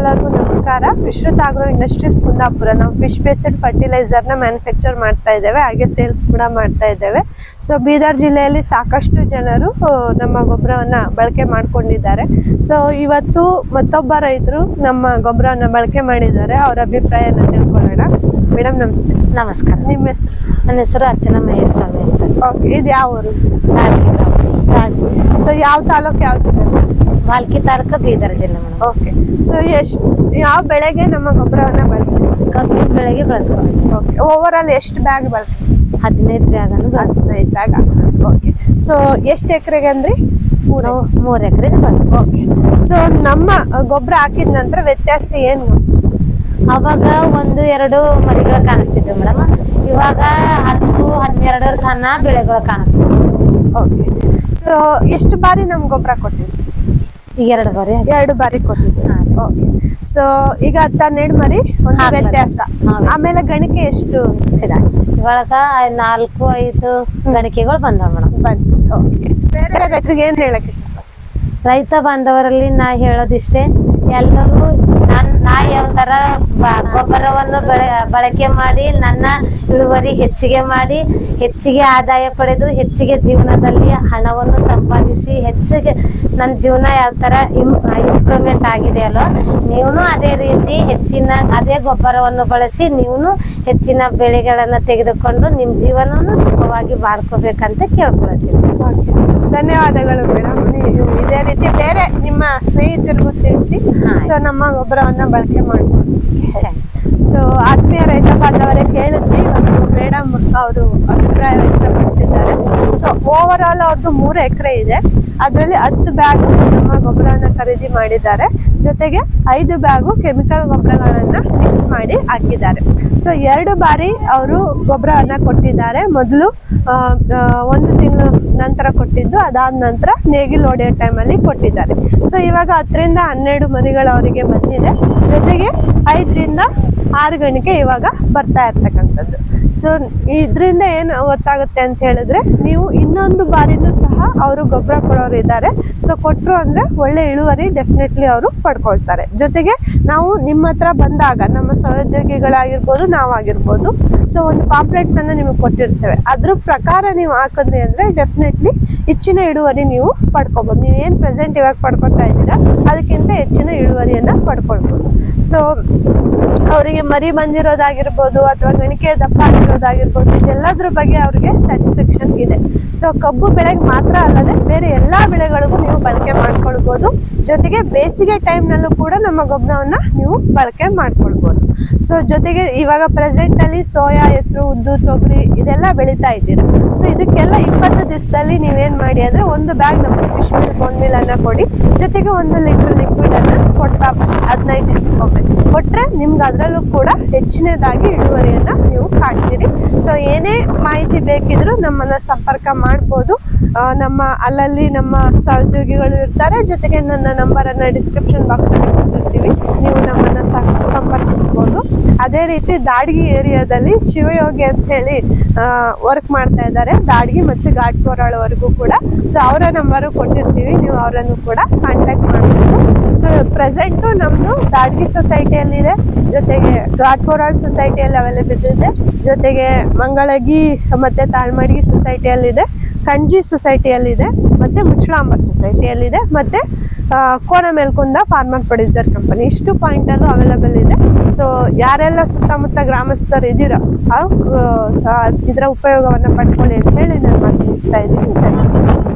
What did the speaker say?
ಎಲ್ಲರಿಗೂ ನಮಸ್ಕಾರ. Vishrut agro industries Kundapura. ನಾವು ಫಿಶ್ ಬೇಸ್ಡ್ ಫರ್ಟಿಲೈಸರ್ನ ಮ್ಯಾನುಫ್ಯಾಕ್ಚರ್ ಮಾಡ್ತಾ ಇದ್ದೇವೆ ಹಾಗೆ ಸೇಲ್ಸ್ ಕೂಡ ಮಾಡ್ತಾ ಇದ್ದೇವೆ. ಸೊ ಬೀದರ್ ಜಿಲ್ಲೆಯಲ್ಲಿ ಸಾಕಷ್ಟು ಜನರು ನಮ್ಮ ಗೊಬ್ಬರವನ್ನ ಬಳಕೆ ಮಾಡ್ಕೊಂಡಿದ್ದಾರೆ. ಸೊ ಇವತ್ತು ಮತ್ತೊಬ್ಬ ರೈತರು ನಮ್ಮ ಗೊಬ್ಬರವನ್ನ ಬಳಕೆ ಮಾಡಿದ್ದಾರೆ. ಅವರ ಅಭಿಪ್ರಾಯನ ತಿಳ್ಕೊಳ್ಳೋಣ. ಮೇಡಮ್ ನಮಸ್ತೆ. ನಮಸ್ಕಾರ. ನಿಮ್ಮ ಹೆಸರು? ನನ್ನ ಹೆಸರು ಅರ್ಚನಾ ಮಹೇಶ್ ಸ್ವಾಮಿ ಅಂತ. ಓಕೆ ಇದು ಯಾವ ಊರು? ಸೊ ಯಾವ ತಾಲೂಕು ಯಾವ ಜಿಲ್ಲೆ? ವಾಲ್ಕಿ ತಾಲೂಕು ಬೀದರ್ ಜಿಲ್ಲೆ ಮೇಡಮ್. ಓಕೆ ಸೊ ಎಷ್ಟು ಯಾವ ಬೆಳೆಗೆ ನಮ್ಮ ಗೊಬ್ಬರವನ್ನ ಬಳಸಬೇಕು ಕಬ್ಬಿನ ಬೆಳೆಗೆ ಬಳಸ್ಕೊಂಡು ಓಕೆ ಓವರ್ ಆಲ್ ಎಷ್ಟು ಬ್ಯಾಗ್ ಬಳಕೆ ಹದಿನೈದು ಬ್ಯಾಗನ್ನು ಅನ್ನು ಹದಿನೈದು ಬ್ಯಾಗ್ ಓಕೆ ಸೊ ಎಷ್ಟು ಎಕರೆಗೆ ಅಂದ್ರಿ? ಮೂರು ನಾವು ಮೂರು ಎಕರೆಗೆ ಬಳಸ್ಕೊಂಡು ಓಕೆ ಸೊ ನಮ್ಮ ಗೊಬ್ಬರ ಹಾಕಿದ ನಂತರ ವ್ಯತ್ಯಾಸ ಏನು? ಅವಾಗ ಒಂದು ಎರಡು ಮರಿಗಳು ಕಾಣಿಸ್ತಿದ್ವು ಮೇಡಮ್. ಇವಾಗ ಹತ್ತು ಹನ್ನೆರಡರ ತನ ಬೆಳೆಗಳು ಕಾಣಿಸ್ತಿದ್ವು. ಓಕೆ ಸೊ ಎಷ್ಟು ಬಾರಿ ನಮ್ಗೆ ಗೊಬ್ಬರ ಕೊಟ್ಟಿದ್ವಿ ಎರಡು ಬಾರಿ ಎರಡು ಬಾರಿ. ಓಕೆ ಸೊ ಈಗ ಹತ್ತ ಹನ್ನೆರಡು ಮರಿ ಒಂದು ವ್ಯತ್ಯಾಸ. ಆಮೇಲೆ ಗಣಿಕೆ ಎಷ್ಟು ಇವಾಗ ನಾಲ್ಕು ಐದು ಗಣಿಕೆಗಳು ಬಂದವ ಮೇಡಮ್. ಬೇರೆ ರೈತರಿಗೆ ಏನ್ ಹೇಳಕ್ ಇಷ್ಟ ರೈತ ಬಾಂಧವರಲ್ಲಿ ನಾ ಹೇಳೋದಿಷ್ಟೇ ಎಲ್ಲರೂ ನನ್ ನಾ ಯಾವ ತರ ಗೊಬ್ಬರವನ್ನು ಬೆಳೆ ಬಳಕೆ ಮಾಡಿ ನನ್ನ ಇಳುವರಿ ಹೆಚ್ಚಿಗೆ ಮಾಡಿ ಹೆಚ್ಚಿಗೆ ಆದಾಯ ಪಡೆದು ಹೆಚ್ಚಿಗೆ ಜೀವನದಲ್ಲಿ ಹಣವನ್ನು ಸಂಪಾದಿಸಿ ಹೆಚ್ಚಿಗೆ ನನ್ನ ಜೀವನ ಯಾವ ತರ ಇಂಪ್ರೂವ್ಮೆಂಟ್ ಆಗಿದೆ ಅಲ್ವ ನೀವು ಅದೇ ರೀತಿ ಹೆಚ್ಚಿನ ಅದೇ ಗೊಬ್ಬರವನ್ನು ಬಳಸಿ ನೀವು ಹೆಚ್ಚಿನ ಬೆಳೆಗಳನ್ನು ತೆಗೆದುಕೊಂಡು ನಿಮ್ಮ ಜೀವನವನ್ನು ಸುಖವಾಗಿ ಮಾಡ್ಕೋಬೇಕಂತ ಕೇಳ್ಕೊಳ್ತೀನಿ ಧನ್ಯವಾದಗಳು ಮೇಡಮ್ ಇದೇ ರೀತಿ ಬೇರೆ ನಿಮ್ಮ ಸ್ನೇಹಿತರಿಗೂ ತಿಳಿಸಿ. ಸೊ ನಮ್ಮ ಗೊಬ್ಬರವನ್ನ ಬಳಕೆ ಮಾಡ್ಬೋದು ಸೊ ಆತ್ಮೀಯ ರೈತ ಬಾಂಧವರೇ, ಕೇಳಿದ್ವಿ ಮೇಡಮ್ ಅವರು ಅಭಿಪ್ರಾಯ ವ್ಯಕ್ತಪಡಿಸಿದ್ದಾರೆ. ಸೊ ಓವರ್ ಆಲ್ ಅವ್ರದ್ದು ಮೂರು ಎಕರೆ ಇದೆ. ಅದರಲ್ಲಿ ಹತ್ತು ಬ್ಯಾಗ್ ನಮ್ಮ ಗೊಬ್ಬರವನ್ನ ಖರೀದಿ ಮಾಡಿದ್ದಾರೆ. ಜೊತೆಗೆ ಐದು ಬ್ಯಾಗು ಕೆಮಿಕಲ್ ಗೊಬ್ಬರಗಳನ್ನ ಮಿಕ್ಸ್ ಮಾಡಿ ಹಾಕಿದ್ದಾರೆ. ಸೊ ಎರಡು ಬಾರಿ ಅವರು ಗೊಬ್ಬರವನ್ನ ಕೊಟ್ಟಿದ್ದಾರೆ. ಮೊದಲು ಒಂದು ತಿಂಗಳು ನಂತರ ಕೊಟ್ಟಿದ್ದು, ಅದಾದ ನಂತರ ನೇಗಿಲು ಹೊಡೆಯೋ ಟೈಮಲ್ಲಿ ಕೊಟ್ಟಿದ್ದಾರೆ. ಸೊ ಇವಾಗ ಹತ್ತರಿಂದ ಹನ್ನೆರಡು ಮರಿಗಳು ಅವರಿಗೆ ಬಂದಿದೆ. ಜೊತೆಗೆ ಐದರಿಂದ ಆರು ಗಂಟೆಗೆ ಇವಾಗ ಬರ್ತಾ ಇರ್ತಕ್ಕಂಥದ್ದು ಸೊ ಇದರಿಂದ ಏನು ಗೊತ್ತಾಗುತ್ತೆ ಅಂತ ಹೇಳಿದ್ರೆ, ನೀವು ಇನ್ನೊಂದು ಬಾರಿನೂ ಸಹ ಅವರು ಗೊಬ್ಬರ ಕೊಡೋರು ಇದ್ದಾರೆ. ಸೊ ಕೊಟ್ಟರು ಅಂದರೆ ಒಳ್ಳೆ ಇಳುವರಿ ಡೆಫಿನೆಟ್ಲಿ ಅವರು ಪಡ್ಕೊಳ್ತಾರೆ. ಜೊತೆಗೆ ನಾವು ನಿಮ್ಮ ಹತ್ರ ಬಂದಾಗ, ನಮ್ಮ ಸಹೋದ್ಯೋಗಿಗಳಾಗಿರ್ಬೋದು, ನಾವಾಗಿರ್ಬೋದು ಸೊ ಒಂದು ಪಾಪ್ಲೆಟ್ಸ್ ಅನ್ನ ನಿಮಗೆ ಕೊಟ್ಟಿರ್ತೇವೆ. ಅದ್ರ ಪ್ರಕಾರ ನೀವು ಹಾಕಿದ್ರಿ ಅಂದರೆ ಡೆಫಿನೆಟ್ಲಿ ಹೆಚ್ಚಿನ ಇಳುವರಿ ನೀವು ಪಡ್ಕೊಬೋದು. ನೀವು ಏನು ಪ್ರೆಸೆಂಟ್ ಇವಾಗ ಪಡ್ಕೊತಾ ಇದ್ದೀರಾ, ಅದಕ್ಕಿಂತ ಹೆಚ್ಚಿನ ಇಳುವರಿಯನ್ನ ಪಡ್ಕೊಳ್ಬೋದು. ಸೊ ಅವರಿಗೆ ಮರಿ ಬಂದಿರೋದಾಗಿರ್ಬೋದು, ಅಥವಾ ಗಣಿಕೆ ದಪ್ಪ ಆಗಿರೋದಾಗಿರ್ಬೋದು, ಇದೆಲ್ಲದ್ರ ಬಗ್ಗೆ ಅವ್ರಿಗೆ ಸ್ಯಾಟಿಸ್ಫ್ಯಾಕ್ಷನ್ ಇದೆ. ಸೊ ಕಬ್ಬು ಬೆಳೆಗೆ ಮಾತ್ರ ಅಲ್ಲದೆ ಬೇರೆ ಎಲ್ಲಾ ಬೆಳೆಗಳಿಗೂ ನೀವು ಬಳಕೆ ಮಾಡ್ಕೊಳ್ಬಹುದು ಜೊತೆಗೆ ಬೇಸಿಗೆ ಟೈಮ್ನಲ್ಲೂ ಕೂಡ ನಮ್ಮ ಗೊಬ್ಬರವನ್ನ ನೀವು ಬಳಕೆ ಮಾಡ್ಕೊಳ್ಬಹುದು ಸೊ ಜೊತೆಗೆ ಇವಾಗ ಪ್ರೆಸೆಂಟ್ ಅಲ್ಲಿ ಸೋಯಾ, ಹೆಸರು, ಉದ್ದು, ತೊಗರಿ ಇದೆಲ್ಲ ಬೆಳೀತಾ ಇದ್ದೀರಾ. ಸೊ ಇದಕ್ಕೆಲ್ಲ ಇಪ್ಪತ್ತು ದಿವಸದಲ್ಲಿ ನೀವೇನ್ ಮಾಡಿ ಅಂದ್ರೆ ಒಂದು ಬ್ಯಾಗ್ ನಮ್ಮ ಫಿಶ್ ಮಿಲ್ ಬೋನ್ ಮಿಲ್ ಅನ್ನ ಕೊಡಿ. ಜೊತೆಗೆ ಒಂದು ಲೀಟರ್ ಲಿಕ್ವಿಡ್ ಅನ್ನ ನಿಮ್ಗೆ ಅದರಲ್ಲೂ ಕೂಡ ಹೆಚ್ಚಿನದಾಗಿ ಇಳುವರಿಯನ್ನು ನೀವು ಕಾಣ್ತೀರಿ. ಸೊ ಏನೇ ಮಾಹಿತಿ ಬೇಕಿದ್ರು ನಮ್ಮನ್ನ ಸಂಪರ್ಕ ಮಾಡ್ಬೋದು. ನಮ್ಮ ಅಲ್ಲಲ್ಲಿ ನಮ್ಮ ಸಹೋದ್ಯೋಗಿಗಳು ಇರ್ತಾರೆ. ಜೊತೆಗೆ ನನ್ನ ನಂಬರ್ ಅನ್ನ ಡಿಸ್ಕ್ರಿಪ್ಷನ್ ಬಾಕ್ಸ್ ಅಲ್ಲಿ ಕೊಟ್ಟಿರ್ತೀವಿ. ನೀವು ಅದೇ ರೀತಿ ದಾಡ್ಗಿ ಏರಿಯಾದಲ್ಲಿ ಶಿವಯೋಗಿ ಅಂತ ಹೇಳಿ ವರ್ಕ್ ಮಾಡ್ತಾ ಇದ್ದಾರೆ. ದಾಡ್ಗಿ ಮತ್ತು ಘಾಟ್ ಕೋರಾಳವರೆಗೂ ಕೂಡ ಸೊ ಅವರ ನಂಬರು ಕೊಟ್ಟಿರ್ತೀವಿ. ನೀವು ಅವರನ್ನು ಕೂಡ ಕಾಂಟ್ಯಾಕ್ಟ್ ಮಾಡ್ಬೋದು. ಸೊ ಪ್ರೆಸೆಂಟು ನಮ್ಮದು ದಾಡ್ಗಿ ಸೊಸೈಟಿಯಲ್ಲಿದೆ ಜೊತೆಗೆ ಘಾಟ್ ಕೋರಾಳ್ ಸೊಸೈಟಿಯಲ್ಲಿ ಅವೈಲೇಬಲ್ ಇದೆ. ಜೊತೆಗೆ ಮಂಗಳಗಿ ಮತ್ತೆ ತಾಳ್ಮಡ್ಗಿ ಸೊಸೈಟಿಯಲ್ಲಿದೆ ಕಂಜಿ ಸೊಸೈಟಿಯಲ್ಲಿದೆ ಮತ್ತೆ ಮುಚ್ಚಳಾಂಬ ಸೊಸೈಟಿಯಲ್ಲಿದೆ ಮತ್ತೆ ಕೋನ ಮೇಲ್ಕೊಂಡ ಫಾರ್ಮರ್ ಪ್ರೊಡ್ಯೂಸರ್ ಕಂಪನಿ. ಇಷ್ಟು ಪಾಯಿಂಟ್ ಅಲ್ಲೂ ಅವೈಲೇಬಲ್ ಇದೆ. ಸೊ ಯಾರೆಲ್ಲ ಸುತ್ತಮುತ್ತ ಗ್ರಾಮಸ್ಥರು ಇದ್ದೀರೋ ಆ, ಇದರ ಉಪಯೋಗವನ್ನು ಪಡ್ಕೊಳ್ಳಿ ಅಂತ ಹೇಳಿ ನಾನು ಮಾತು ಮುಗಿಸ್ತಾ ಇದ್ದೀನಿ.